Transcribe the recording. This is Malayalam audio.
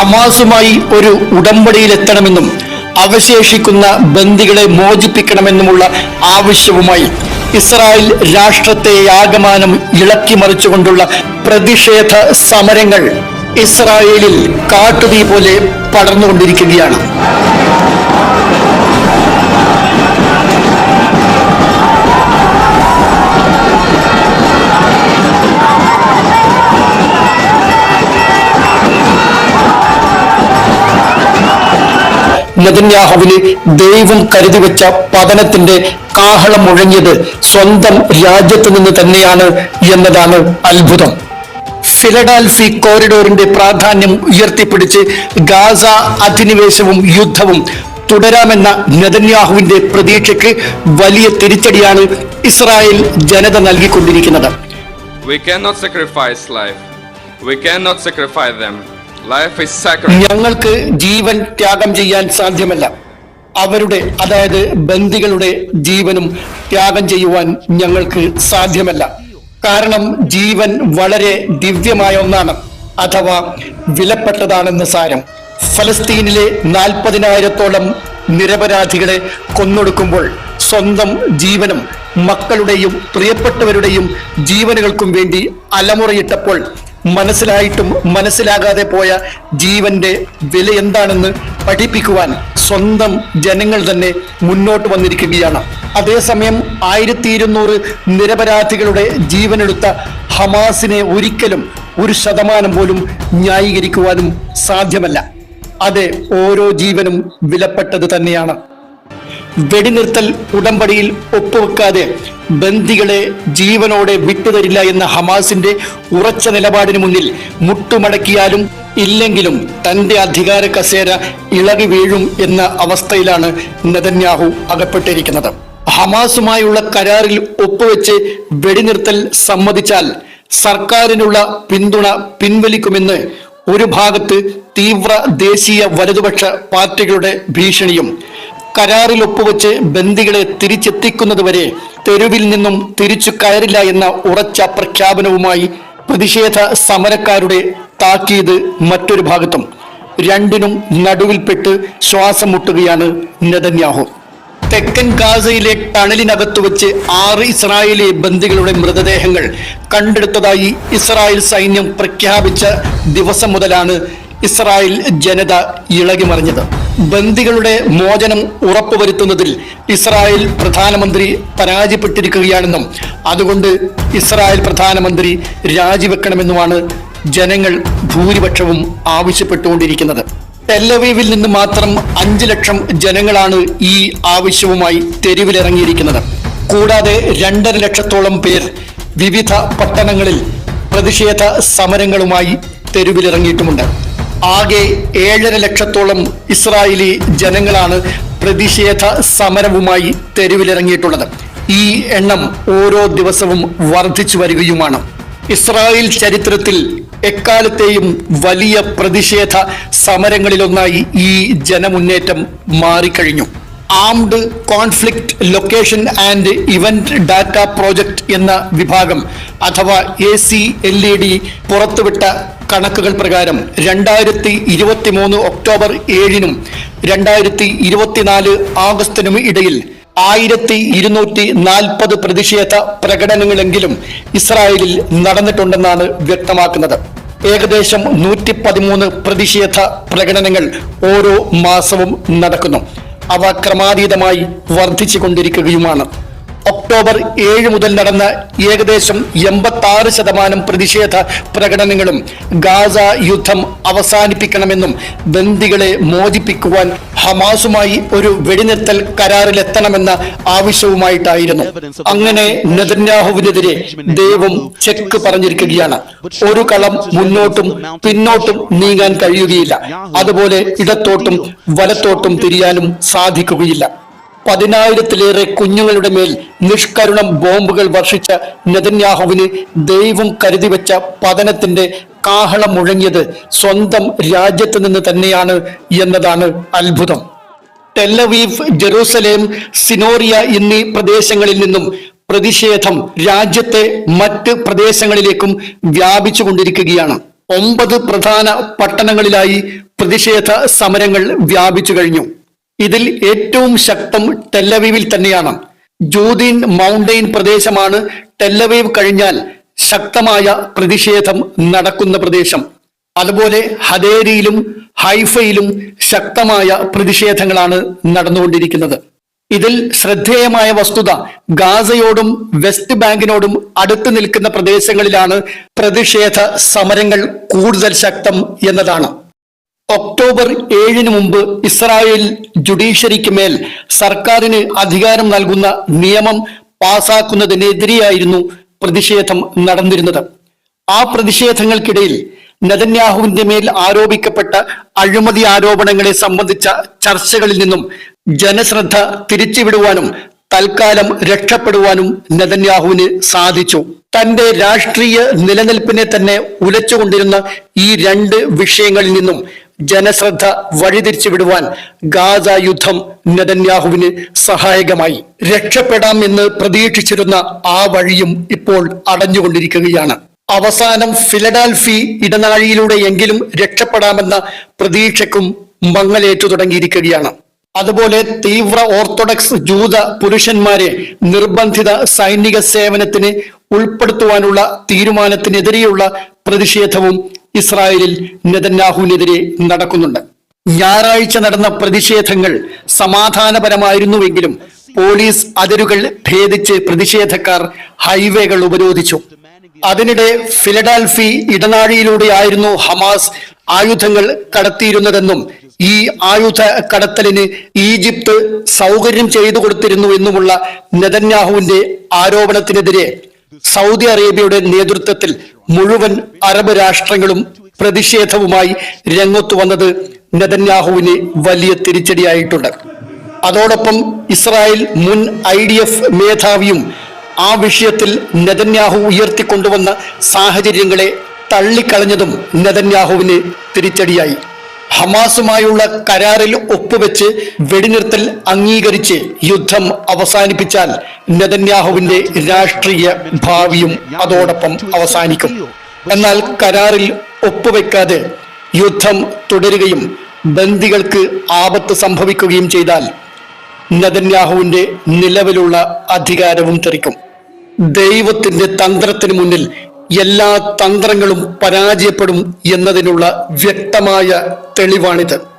ഹമാസുമായി ഒരു ഉടമ്പടിയിലെത്തണമെന്നും അവശേഷിക്കുന്ന ബന്ദികളെ മോചിപ്പിക്കണമെന്നുമുള്ള ആവശ്യവുമായി ഇസ്രായേൽ രാഷ്ട്രത്തെ ആകമാനം ഇളക്കിമറിച്ചുകൊണ്ടുള്ള പ്രതിഷേധ സമരങ്ങൾ ഇസ്രായേലിൽ കാട്ടുതീ പോലെ പടർന്നുകൊണ്ടിരിക്കുകയാണ്. നെതന്യാഹുവിന് ദൈവം കരുതി വെച്ച പതനത്തിന്റെ കാഹളം മുഴങ്ങിയത് സ്വന്തം രാജ്യത്ത് നിന്ന് തന്നെയാണ് എന്നതാണ് അത്ഭുതം ഫിലഡാൽഫി കോറിഡോറിന്റെ പ്രാധാന്യം ഉയർത്തിപ്പിടിച്ച് ഗാസ അധിനിവേശവും യുദ്ധവും തുടരാമെന്ന നെതന്യാഹുവിന്റെ പ്രതീക്ഷയ്ക്ക് വലിയ തിരിച്ചടിയാണ് ഇസ്രായേൽ ജനത നൽകിക്കൊണ്ടിരിക്കുന്നത് We cannot sacrifice life. We cannot sacrifice them. ഞങ്ങൾക്ക് ജീവൻ ത്യാഗം ചെയ്യാൻ സാധ്യമല്ല. അവരുടെ അതായത് ബന്ദികളുടെ ജീവനും ത്യാഗം ചെയ്യുവാൻ ഞങ്ങൾക്ക് സാധ്യമല്ല. കാരണം ജീവൻ വളരെ ദിവ്യമായ ഒന്നാണ് അഥവാ വിലപ്പെട്ടതാണെന്ന് സാരം. ഫലസ്തീനിലെ നാൽപ്പതിനായിരത്തോളം നിരപരാധികളെ കൊന്നൊടുക്കുമ്പോൾ സ്വന്തം ജീവനും മക്കളുടെയും പ്രിയപ്പെട്ടവരുടെയും ജീവനുകൾക്കും വേണ്ടി അലമുറയിട്ടപ്പോൾ മനസ്സിലായിട്ടും മനസ്സിലാകാതെ പോയ ജീവന്റെ വില എന്താണെന്ന് പഠിപ്പിക്കുവാൻ സ്വന്തം ജനങ്ങൾ തന്നെ മുന്നോട്ട് വന്നിരിക്കുകയാണ്. അതേസമയം ആയിരത്തി ഇരുന്നൂറ് നിരപരാധികളുടെ ജീവനെടുത്ത ഹമാസിനെ ഒരിക്കലും ഒരു ശതമാനം പോലും ന്യായീകരിക്കുവാനും സാധ്യമല്ല. അതെ ഓരോ ജീവനും വിലപ്പെട്ടത് തന്നെയാണ്. വെടിനിർത്തൽ ഉടമ്പടിയിൽ ഒപ്പുവെക്കാതെ ബന്ദികളെ ജീവനോടെ വിട്ടുതരില്ല എന്ന ഹമാസിന്റെ ഉറച്ച നിലപാടിന് മുന്നിൽ മുട്ടുമടക്കിയാലും ഇല്ലെങ്കിലും തന്റെ അധികാര കസേര ഇളകി വീഴും എന്ന അവസ്ഥയിലാണ് നെതന്യാഹു അകപ്പെട്ടിരിക്കുന്നത്. ഹമാസുമായുള്ള കരാറിൽ ഒപ്പുവെച്ച് വെടിനിർത്തൽ സമ്മതിച്ചാൽ സർക്കാരിനുള്ള പിന്തുണ പിൻവലിക്കുമെന്ന് ഒരു ഭാഗത്ത് തീവ്ര ദേശീയ വലതുപക്ഷ പാർട്ടികളുടെ ഭീഷണിയും കരാറിൽ ഒപ്പുവെച്ച് ബന്ദികളെ തിരിച്ചെത്തിക്കുന്നതുവരെ തെരുവിൽ നിന്നും തിരിച്ചു കയറില്ല എന്ന ഉറച്ച പ്രഖ്യാപനവുമായി പ്രതിഷേധ സമരക്കാരുടെ താക്കീത് മറ്റൊരു ഭാഗത്തും. രണ്ടിനും നടുവിൽപ്പെട്ട് ശ്വാസം മുട്ടുകയാണ് നെതന്യാഹു. തെക്കൻ ഗാസയിലെ ടണലിനകത്തു വെച്ച് ആറ് ഇസ്രായേലി ബന്ദികളുടെ മൃതദേഹങ്ങൾ കണ്ടെടുത്തതായി ഇസ്രായേൽ സൈന്യം പ്രഖ്യാപിച്ച ദിവസം മുതലാണ് ഇസ്രായേൽ ജനത ഇളകിമറിഞ്ഞത്. ബന്ദികളുടെ മോചനം ഉറപ്പുവരുത്തുന്നതിൽ ഇസ്രായേൽ പ്രധാനമന്ത്രി പരാജയപ്പെട്ടിരിക്കുകയാണെന്നും അതുകൊണ്ട് ഇസ്രായേൽ പ്രധാനമന്ത്രി രാജിവെക്കണമെന്നുമാണ് ജനങ്ങൾ ഭൂരിപക്ഷവും ആവശ്യപ്പെട്ടുകൊണ്ടിരിക്കുന്നത്. ടെല്ലവീവിൽ നിന്ന് മാത്രം അഞ്ചു ലക്ഷം ജനങ്ങളാണ് ഈ ആവശ്യവുമായി തെരുവിലിറങ്ങിയിരിക്കുന്നത്. കൂടാതെ രണ്ടര ലക്ഷത്തോളം പേർ വിവിധ പട്ടണങ്ങളിൽ പ്രതിഷേധ സമരങ്ങളുമായി തെരുവിലിറങ്ങിയിട്ടുമുണ്ട്. ആകെ ഏഴര ലക്ഷത്തോളം ഇസ്രായേലി ജനങ്ങളാണ് പ്രതിഷേധ സമരവുമായി തെരുവിലിറങ്ങിയിട്ടുള്ളത്. ഈ എണ്ണം ഓരോ ദിവസവും വർദ്ധിച്ചു വരികയുമാണ്. ഇസ്രായേൽ ചരിത്രത്തിൽ എക്കാലത്തെയും വലിയ പ്രതിഷേധ സമരങ്ങളിലൊന്നായി ഈ ജനമുന്നേറ്റം മാറിക്കഴിഞ്ഞു. Armed conflict location and event data project എന്ന വിഭാഗം അഥവാ A C L E D പുറത്തുവിട്ട കണക്കുകൾ പ്രകാരം രണ്ടായിരത്തി ഇരുപത്തി മൂന്ന് ഒക്ടോബർ ഏഴിനും രണ്ടായിരത്തി ഇരുപത്തിനാല് ആഗസ്റ്റിനും ഇടയിൽ ആയിരത്തി ഇരുന്നൂറ്റി നാൽപ്പത് പ്രതിഷേധ പ്രകടനങ്ങളെങ്കിലും ഇസ്രായേലിൽ നടന്നിട്ടുണ്ടെന്നാണ് വ്യക്തമാക്കുന്നത്. ഏകദേശം നൂറ്റി പതിമൂന്ന് പ്രതിഷേധ പ്രകടനങ്ങൾ ഓരോ മാസവും നടക്കുന്നു. അവ ക്രമാതീതമായി വർദ്ധിച്ചു കൊണ്ടിരിക്കുകയുമാണ് ഒക്ടോബർ ഏഴ് മുതൽ നടന്ന ഏകദേശം എൺപത്തി ആറ് ശതമാനം പ്രതിഷേധ പ്രകടനങ്ങളും ഗാസ യുദ്ധം അവസാനിപ്പിക്കണമെന്നും ബന്ദികളെ മോചിപ്പിക്കുവാൻ ഹമാസുമായി ഒരു വെടിനിർത്തൽ കരാറിലെത്തണമെന്ന ആവശ്യവുമായിട്ടായിരുന്നു. അങ്ങനെ നെതന്യാഹുവിനെതിരെ ദൈവം ചെക്ക് പറഞ്ഞിരിക്കുകയാണ്. ഒരു കളം മുന്നോട്ടും പിന്നോട്ടും നീങ്ങാൻ കഴിയുകയില്ല. അതുപോലെ ഇടത്തോട്ടും വലത്തോട്ടും തിരിയാനും സാധിക്കുകയില്ല. പതിനായിരത്തിലേറെ കുഞ്ഞുങ്ങളുടെ മേൽ നിഷ്കരുണം ബോംബുകൾ വർഷിച്ച നെതന്യാഹുവിന് ദൈവം കരുതി വെച്ച പതനത്തിന്റെ കാഹളം മുഴങ്ങിയത് സ്വന്തം രാജ്യത്ത് നിന്ന് തന്നെയാണ് എന്നതാണ് അത്ഭുതം. ടെല്ലവീഫ് ജെറൂസലേം സിനോറിയ എന്നീ പ്രദേശങ്ങളിൽ നിന്നും പ്രതിഷേധം രാജ്യത്തെ മറ്റ് പ്രദേശങ്ങളിലേക്കും വ്യാപിച്ചു കൊണ്ടിരിക്കുകയാണ് ഒമ്പത് പ്രധാന പട്ടണങ്ങളിലായി പ്രതിഷേധ സമരങ്ങൾ വ്യാപിച്ചു കഴിഞ്ഞു. ഇതിൽ ഏറ്റവും ശക്തം ടെല്ലവീവിൽ തന്നെയാണ്. ജൂതീൻ മൗണ്ടെയിൻ പ്രദേശമാണ് ടെല്ലവീവ് കഴിഞ്ഞാൽ ശക്തമായ പ്രതിഷേധം നടക്കുന്ന പ്രദേശം. അതുപോലെ ഹദേരിയിലും ഹൈഫയിലും ശക്തമായ പ്രതിഷേധങ്ങളാണ് നടന്നുകൊണ്ടിരിക്കുന്നത്. ഇതിൽ ശ്രദ്ധേയമായ വസ്തുത ഗാസയോടും വെസ്റ്റ് ബാങ്കിനോടും അടുത്ത് നിൽക്കുന്ന പ്രദേശങ്ങളിലാണ് പ്രതിഷേധ സമരങ്ങൾ കൂടുതൽ ശക്തം എന്നതാണ്. ഒക്ടോബർ ഏഴിന് മുമ്പ് ഇസ്രായേൽ ജുഡീഷ്യറിക്ക് മേൽ സർക്കാരിന് അധികാരം നൽകുന്ന നിയമം പാസാക്കുന്നതിനെതിരെയായിരുന്നു പ്രതിഷേധം നടന്നിരുന്നത്. ആ പ്രതിഷേധങ്ങൾക്കിടയിൽ നെതന്യാഹുവിന്റെ മേൽ ആരോപിക്കപ്പെട്ട അഴിമതി ആരോപണങ്ങളെ സംബന്ധിച്ച ചർച്ചകളിൽ നിന്നും ജനശ്രദ്ധ തിരിച്ചുവിടുവാനും തൽക്കാലം രക്ഷപ്പെടുവാനും നെതന്യാഹുവിന് സാധിച്ചു. തന്റെ രാഷ്ട്രീയ നിലനിൽപ്പിനെ തന്നെ ഉലച്ചുകൊണ്ടിരുന്ന ഈ രണ്ട് വിഷയങ്ങളിൽ നിന്നും ജനശ്രദ്ധ വഴിതിരിച്ചു വിടുവാൻ ഗാസ യുദ്ധം നെതന്യാഹുവിന് സഹായകമായി. രക്ഷപ്പെടാം എന്ന് പ്രതീക്ഷിച്ചിരുന്ന ആ വഴിയും ഇപ്പോൾ അടഞ്ഞുകൊണ്ടിരിക്കുകയാണ്. അവസാനം ഫിലഡാൽഫി ഇടനാഴിയിലൂടെയെങ്കിലും രക്ഷപ്പെടാമെന്ന പ്രതീക്ഷക്കും മങ്ങലേറ്റു തുടങ്ങിയിരിക്കുകയാണ്. അതുപോലെ തീവ്ര ഓർത്തഡോക്സ് ജൂത പുരുഷന്മാരെ നിർബന്ധിത സൈനിക സേവനത്തിന് ഉൾപ്പെടുത്തുവാനുള്ള തീരുമാനത്തിനെതിരെയുള്ള പ്രതിഷേധവും ഇസ്രായേലിൽ നെതന്യാഹുവിനെതിരെ നടക്കുന്നുണ്ട്. ഞായറാഴ്ച നടന്ന പ്രതിഷേധങ്ങൾ സമാധാനപരമായിരുന്നുവെങ്കിലും പോലീസ് അതിരുകൾ ഭേദിച്ച് പ്രതിഷേധക്കാർ ഹൈവേകൾ ഉപരോധിച്ചു. അതിനിടെ ഫിലഡാൽഫി ഇടനാഴിയിലൂടെയായിരുന്നു ഹമാസ് ആയുധങ്ങൾ കടത്തിയിരുന്നതെന്നും ഈ ആയുധ കടത്തലിന് ഈജിപ്ത് സൗകര്യം ചെയ്തു കൊടുത്തിരുന്നു എന്നുമുള്ള നെതന്യാഹുവിന്റെ ആരോപണത്തിനെതിരെ സൗദി അറേബ്യയുടെ നേതൃത്വത്തിൽ മുഴുവൻ അറബ് രാഷ്ട്രങ്ങളും പ്രതിഷേധവുമായി രംഗത്തു വന്നത് നെതന്യാഹുവിന് വലിയ തിരിച്ചടിയായിട്ടുണ്ട്. അതോടൊപ്പം ഇസ്രായേൽ മുൻ ഐ ഡി എഫ് മേധാവിയും ആ വിഷയത്തിൽ നെതന്യാഹു ഉയർത്തിക്കൊണ്ടുവന്ന സാഹചര്യങ്ങളെ തള്ളിക്കളഞ്ഞതും നെതന്യാഹുവിന് തിരിച്ചടിയായി. ഹമാസുമായുള്ള കരാറിൽ ഒപ്പുവെച്ച് വെടിനിർത്തൽ അംഗീകരിച്ച് യുദ്ധം അവസാനിപ്പിച്ചാൽ നെതന്യാഹുവിന്റെ രാഷ്ട്രീയ ഭാവിയും അതോടൊപ്പം അവസാനിക്കും. എന്നാൽ കരാറിൽ ഒപ്പുവെക്കാതെ യുദ്ധം തുടരുകയും ബന്ദികൾക്ക് ആപത്ത് സംഭവിക്കുകയും ചെയ്താൽ നെതന്യാഹുവിന്റെ നിലവിലുള്ള അധികാരവും തെറിക്കും. ദൈവത്തിന്റെ തന്ത്രത്തിന് മുന്നിൽ എല്ലാ തന്ത്രങ്ങളും പരാജയപ്പെടും എന്നതിനുള്ള വ്യക്തമായ തെളിവാണിത്.